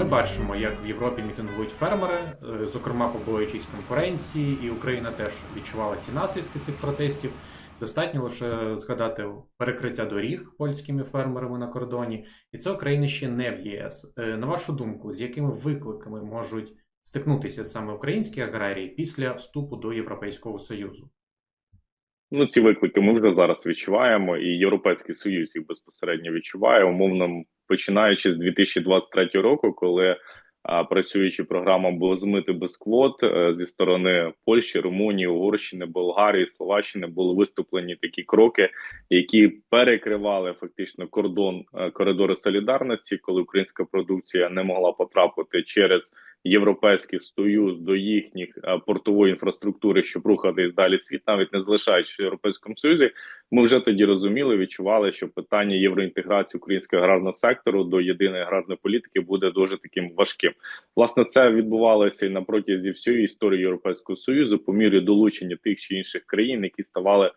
Ми бачимо, як в Європі мітингують фермери, е, зокрема побоюючись конкуренції, і Україна теж відчувала ці наслідки цих протестів. Достатньо лише згадати перекриття доріг польськими фермерами на кордоні, і це Україна ще не в ЄС. Е, На вашу думку, з якими викликами можуть стикнутися саме українські аграрії після вступу до Європейського Союзу? Ну, ці виклики ми вже зараз відчуваємо, і Європейський Союз їх безпосередньо відчуває, умовно починаючи з 2023 року, коли працюючи програма було змити без квот е, зі сторони Польщі, Румунії, Угорщини, Болгарії, Словаччини були виступлені такі кроки, які перекривали фактично кордон е, коридори солідарності, коли українська продукція не могла потрапити через європейський союз до їхніх е, портової інфраструктури, щоб рухатись далі світ, навіть не залишаючись в європейському союзі. Ми вже тоді розуміли, відчували, що питання євроінтеграції українського аграрного сектору до єдиної аграрної політики буде дуже таким важким. Власне, це відбувалося і на протязі всієї історії Європейського союзу по мірі долучення тих чи інших країн, які ставали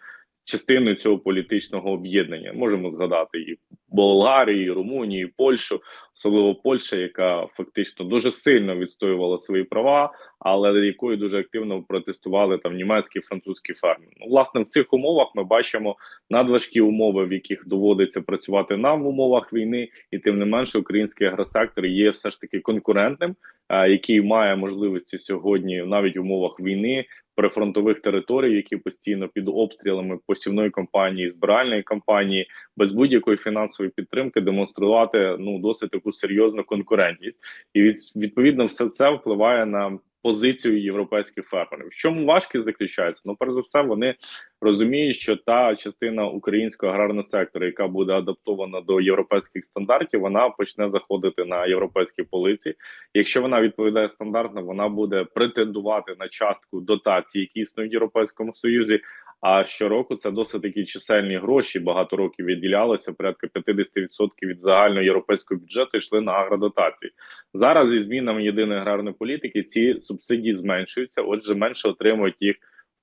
частиною цього політичного об'єднання. Можемо згадати і Болгарію, і Румунію, і Польщу, особливо Польща, яка фактично дуже сильно відстоювала свої права, але якою дуже активно протестували там німецькі французькі ферми. Ну, власне, в цих умовах ми бачимо надважкі умови, в яких доводиться працювати нам в умовах війни, і тим не менше, український агросектор є все ж таки конкурентним, е, який має можливості сьогодні, навіть в умовах війни, прифронтових територій, які постійно під обстрілами посівної кампанії, збиральної кампанії, без будь-якої фінансової підтримки демонструвати ну досить таку серйозну конкурентність, і від, відповідно все це впливає на позицію європейських фермерів. В чому важкість заключається? Ну, перш за все, вони розуміють, що та частина українського аграрного сектору, яка буде адаптована до європейських стандартів, вона почне заходити на європейські полиці. Якщо вона відповідає стандартно, вона буде претендувати на частку дотацій, які існують в європейському союзі. А щороку це досить такі чисельні гроші. Багато років відділялося порядка 50% від загального європейського бюджету йшли на агродотації. Зараз зі змінами єдиної аграрної політики ці субсидії зменшуються. Отже, менше отримують їх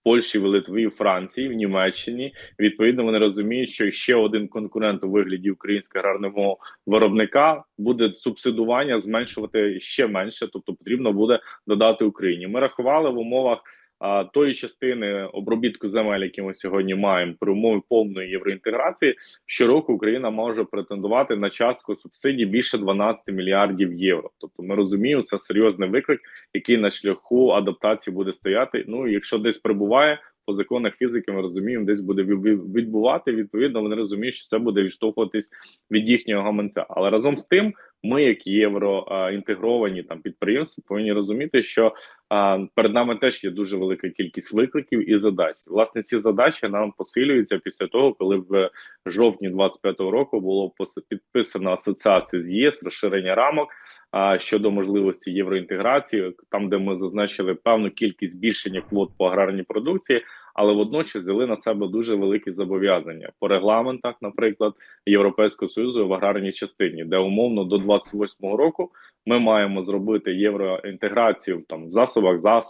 Польщі, в Литві, Франції, в Німеччині. Відповідно, вони розуміють, що ще один конкурент у вигляді українського аграрного виробника буде субсидування зменшувати ще менше, тобто потрібно буде додати Україні. Ми рахували в умовах. А тої частини обробітку земель, які ми сьогодні маємо при умові повної євроінтеграції, щороку Україна може претендувати на частку субсидій більше 12 мільярдів євро. Тобто, ми розуміємо, це серйозний виклик, який на шляху адаптації буде стояти. Ну якщо десь прибуває по законах фізики, ми розуміємо, десь буде відбувати. Відповідно, вони розуміють, що це буде відштовхуватись від їхнього гаманця. Але разом з тим, ми, як євроінтегровані там підприємства, повинні розуміти, що а, перед нами теж є дуже велика кількість викликів і задач. Власне, ці задачі нам посилюються після того, коли в жовтні 25-го року було підписано асоціацію з ЄС розширення рамок. А щодо можливості євроінтеграції, там де ми зазначили певну кількість збільшення квот по аграрній продукції, але водночас взяли на себе дуже великі зобов'язання. По регламентах, наприклад, Європейського союзу в аграрній частині, де умовно до 28-го року ми маємо зробити євроінтеграцію там в засобах зах,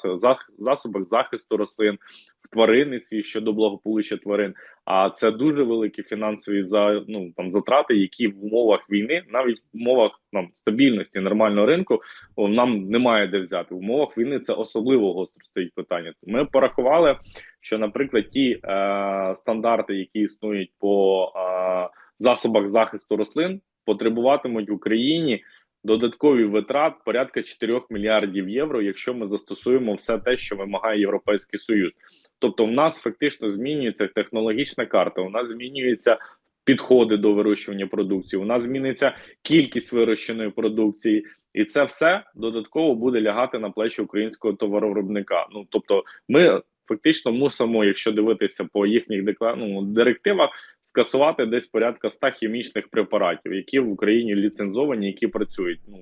засобах захисту рослин в тваринництві щодо благополуччя тварин. А це дуже великі фінансові за ну там затрати, які в умовах війни, навіть в умовах там стабільності нормального ринку, нам немає де взяти. В умовах війни це особливо гостро стоїть питання. Ми порахували, що, наприклад, ті е, стандарти, які існують по е, засобах захисту рослин, потребуватимуть в Україні. Додаткові витрат порядка 4 мільярдів євро, якщо ми застосуємо все те, що вимагає Європейський Союз. Тобто, в нас фактично змінюється технологічна карта. У нас змінюються підходи до вирощування продукції. У нас зміниться кількість вирощеної продукції, і це все додатково буде лягати на плечі українського товаровиробника. Ну тобто, ми фактично мусимо, якщо дивитися по їхніх декла... ну, директивах, скасувати десь порядка 100 хімічних препаратів, які в Україні ліцензовані, які працюють. Ну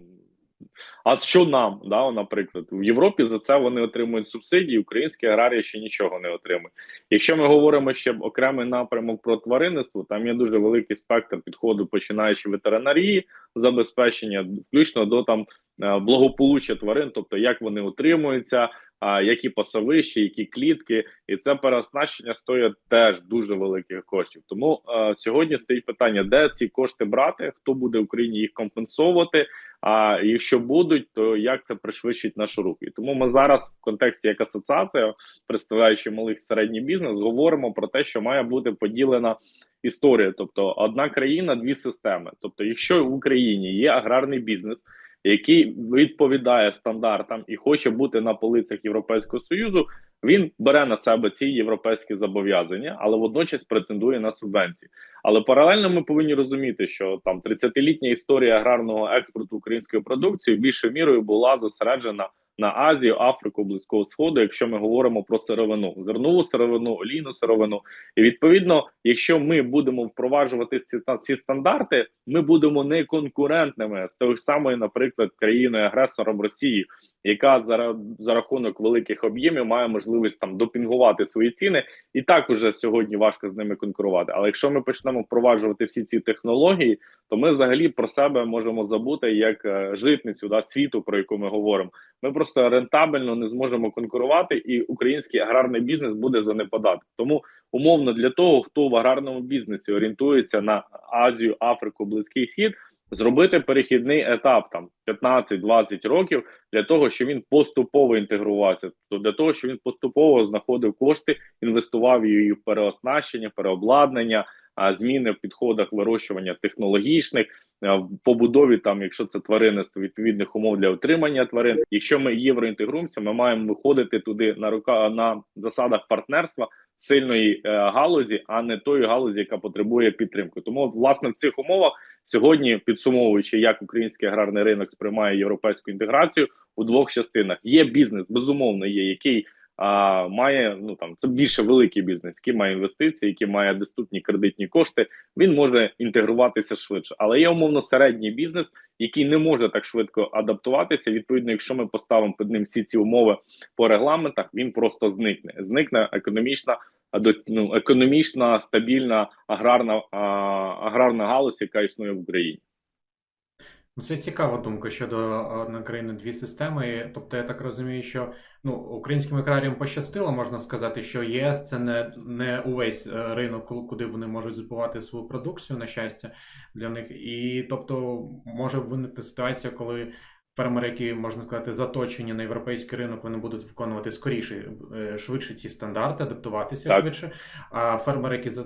а що нам, да, наприклад, в Європі за це вони отримують субсидії, українські аграрії ще нічого не отримують. Якщо ми говоримо ще окремий напрямок про тваринництво, там є дуже великий спектр підходу, починаючи ветеринарії, забезпечення, включно до там е, благополуччя тварин, тобто як вони утримуються, а, які пасовища, які клітки, і це переоснащення стоїть теж дуже великих коштів. Тому е, сьогодні стоїть питання, де ці кошти брати, хто буде Україні їх компенсовувати. А якщо будуть, то як це пришвидшить наші руки? І Тому ми зараз в контексті як асоціація, представляючи малий і середній бізнес, говоримо про те, що має бути поділена історія, тобто одна країна, дві системи. Тобто, якщо в Україні є аграрний бізнес, який відповідає стандартам і хоче бути на полицях Європейського союзу, він бере на себе ці європейські зобов'язання, але водночас претендує на субвенції. Але паралельно ми повинні розуміти, що там 30-літня історія аграрного експорту української продукції більшою мірою була зосереджена на Азію, Африку, Близького Сходу, якщо ми говоримо про сировину, зернову сировину, олійну сировину. І відповідно, якщо ми будемо впроваджувати ці ці стандарти, ми будемо не конкурентними з тою самою, наприклад, країною агресором Росії, яка за, за рахунок великих об'ємів має можливість там допінгувати свої ціни, і так уже сьогодні важко з ними конкурувати. Але якщо ми почнемо впроваджувати всі ці технології, то ми взагалі про себе можемо забути як е, житницю да світу, про яку ми говоримо. Ми просто рентабельно не зможемо конкурувати, і український аграрний бізнес буде занепадати. Тому умовно для того, хто в аграрному бізнесі орієнтується на Азію, Африку, Близький Схід, зробити перехідний етап там 15-20 років для того, щоб він поступово інтегрувався, то для того, щоб він поступово знаходив кошти, інвестував її в переоснащення, переобладнання, зміни в підходах вирощування технологічних. Е, В побудові там, якщо це тваринництво, відповідних умов для отримання тварин. Якщо ми євроінтегруємося, ми маємо виходити туди на рука на засадах партнерства сильної е, галузі, а не тої галузі, яка потребує підтримки. Тому, власне, в цих умовах сьогодні підсумовуючи, як український аграрний ринок сприймає європейську інтеграцію у двох частинах. Є бізнес, безумовно, є який а, має ну там це більше великий бізнес, який має інвестиції, який має доступні кредитні кошти. Він може інтегруватися швидше, але є умовно середній бізнес, який не може так швидко адаптуватися. Відповідно, якщо ми поставимо під ним всі ці умови по регламентах, він просто зникне. Зникне економічна до- ну, економічна стабільна аграрна а, аграрна галузь, яка існує в Україні. Ну, це цікава думка щодо одна країна, дві системи. Тобто, я так розумію, що ну, українським аграріям пощастило, можна сказати, що ЄС це не, не увесь е, ринок, куди вони можуть збувати свою продукцію, на щастя, для них. І тобто може виникти ситуація, коли фермери, які можна сказати, заточені на європейський ринок, вони будуть виконувати скоріше, е, швидше ці стандарти, адаптуватися Так. швидше. А фермери, які за-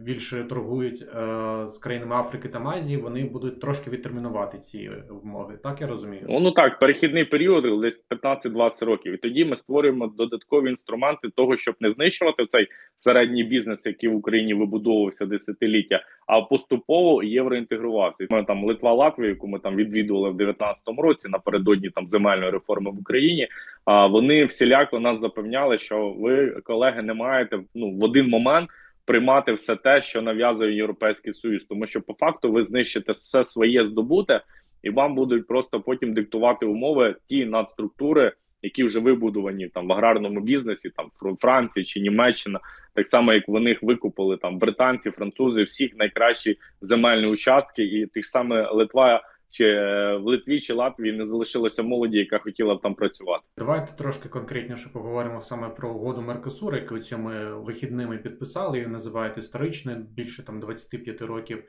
більше торгують е, з країнами Африки та Азії, вони будуть трошки відтермінувати ці вимоги. Так я розумію. Ну, ну так, перехідний період десь 15-20 років. І тоді ми створюємо додаткові інструменти того, щоб не знищувати цей середній бізнес, який в Україні вибудовувався десятиліття, а поступово євроінтегрувався. Ми там Литва, Латвія, яку ми там відвідували в 19-му році напередодні там земельної реформи в Україні. А вони всіляко нас запевняли, що ви, колеги, не маєте ну в один момент. Приймати все те, що нав'язує Європейський Союз, тому що по факту ви знищите все своє здобуте, і вам будуть просто потім диктувати умови ті надструктури, які вже вибудовані там в аграрному бізнесі, там Фр- Франція чи Німеччина, так само як вони викупили там британці, французи, всіх найкращі земельні участки, і тих саме Литва чи е, в Литві чи Латвії не залишилося молоді, яка хотіла б там працювати. Давайте трошки конкретніше поговоримо саме про угоду Меркосур, яку цими вихідними підписали. Її називають історичною. Більше там 25 років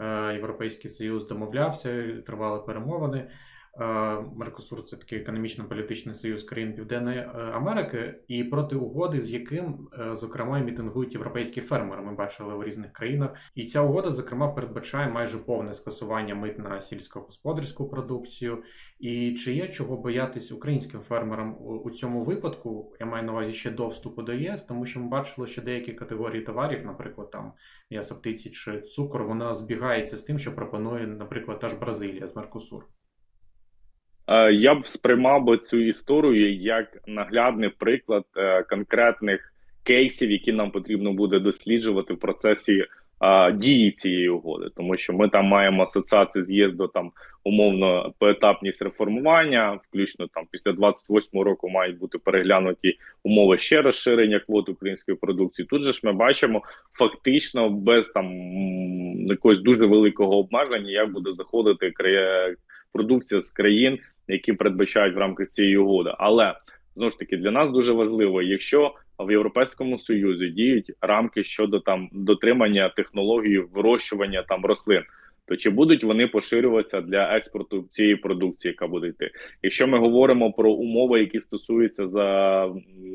е, Європейський Союз домовлявся, тривали перемовини. Е, Меркосур це такий економічно-політичний союз країн Південної е, Америки, і проти угоди, з яким, е, зокрема, мітингують європейські фермери. Ми бачили в різних країнах. І ця угода, зокрема, передбачає майже повне скасування мит на сільськогосподарську продукцію. І чи є чого боятись українським фермерам у, цьому випадку? Я маю на увазі ще до вступу до ЄС, тому що ми бачили, що деякі категорії товарів, наприклад, там м'ясо птиці чи цукор, вона збігається з тим, що пропонує, наприклад, та ж Бразилія з Меркосур. Е, Я б сприймав би цю історію як наглядний приклад е, конкретних кейсів, які нам потрібно буде досліджувати в процесі е, дії цієї угоди, тому що ми там маємо асоціацію з'їзду там умовно поетапність реформування, включно там після 28 року мають бути переглянуті умови ще розширення квот української продукції. Тут же ж ми бачимо фактично без там якогось дуже великого обмеження, як буде заходити продукція з країн, які передбачають в рамках цієї угоди. Але знову ж таки для нас дуже важливо, якщо в Європейському Союзі діють рамки щодо там дотримання технології вирощування там рослин. То чи будуть вони поширюватися для експорту цієї продукції, яка буде йти? Якщо ми говоримо про умови, які стосуються за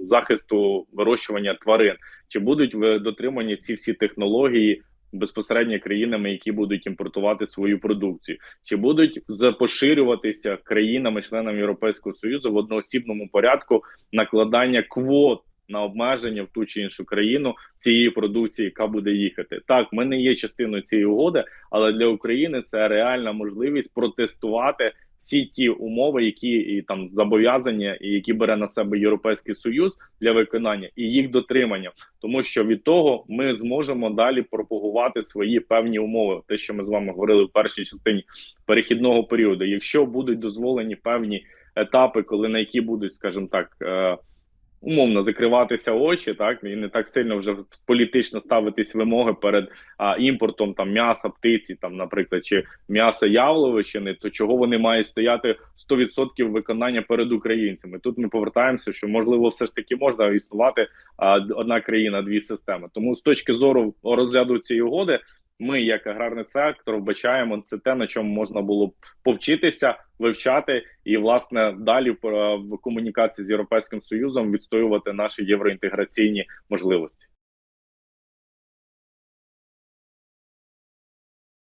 захисту вирощування тварин, чи будуть дотримані ці всі технології безпосередньо країнами, які будуть імпортувати свою продукцію, чи будуть за- поширюватися країнами-членами Європейського союзу в одноосібному порядку накладання квот на обмеження в ту чи іншу країну цієї продукції, яка буде їхати? Так, ми не є частиною цієї угоди, але для України це реальна можливість протестувати всі ті умови, які і там зобов'язання, і які бере на себе Європейський Союз для виконання і їх дотримання, тому що від того ми зможемо далі пропагувати свої певні умови. Те, що ми з вами говорили в першій частині перехідного періоду. Якщо будуть дозволені певні етапи, коли на які будуть, скажімо так. Умовно закриватися очі, так і не так сильно вже політично ставитись вимоги перед а, імпортом там м'яса, птиці, там, наприклад, чи м'яса явловичини, то чого вони мають стояти 100% виконання перед українцями? Тут ми повертаємося, що можливо все ж таки можна існувати а, одна країна, дві системи. Тому з точки зору розгляду цієї угоди, ми, як аграрний сектор, вбачаємо це те, на чому можна було б повчитися, вивчати і власне далі в, в комунікації з європейським союзом відстоювати наші євроінтеграційні можливості.